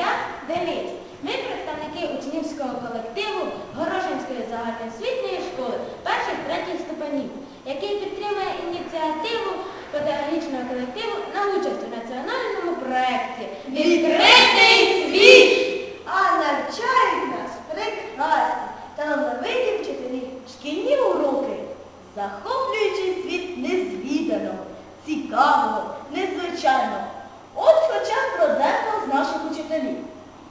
Мар'ян Деміць. Ми представники учнівського колективу Горожинської загальноосвітньої школи перших третіх ступенів, який підтримує ініціативу педагогічного колективу на участь у національному проєкті Відкритий світ! А навчають нас прекрасні талановиті вчителі, шкільні уроки, захоплюючи світ незвіданого, цікавого, незвичайного.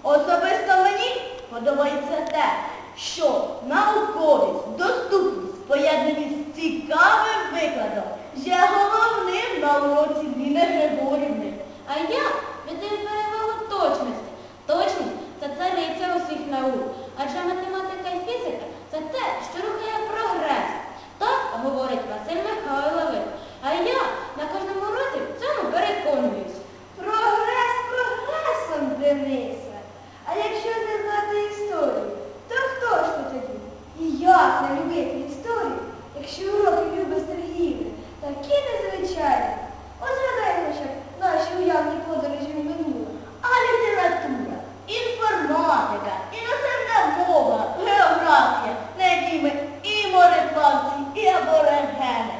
Особисто мені подобається те, що науковість, доступність поєднані з цікавим викладом є головним на уроці Ліни Григорівни. А я віддаю перевагу точності. Точність це цариця усіх наук. Адже математика і фізика це те, що рухає прогрес. Так говорить Василь Михайлович. А я на кожному році в цьому переконуюсь. Прогрес прогресом, Денисе. А якщо не знати історію, то хто ж ти тоді? Не любити історію, якщо уроки Люби Сергіївни такі незвичайні? Ось згадаємо, що наші уявні подорожі в минуле. А література, інформатика, іноземна мова, географія, на якій ми і мореплавці, і аборигени.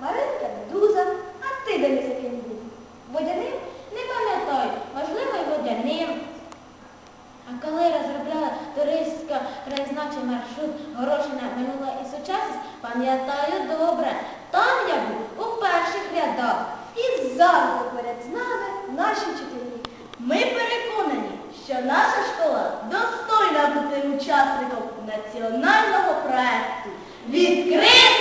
Маринка медуза, а ти Денис яким був? Водяним? Не пам'ятаю, можливо, й водяним. А коли розробляла туристсько краєзнавчий маршрут Горошина минуле і сучасність, пам'ятаю добре. Там я був у перших рядах. І завжди поряд з нами наші вчителі. Ми переконані, що наша школа достойна бути учасником національного проекту Відкритий світ!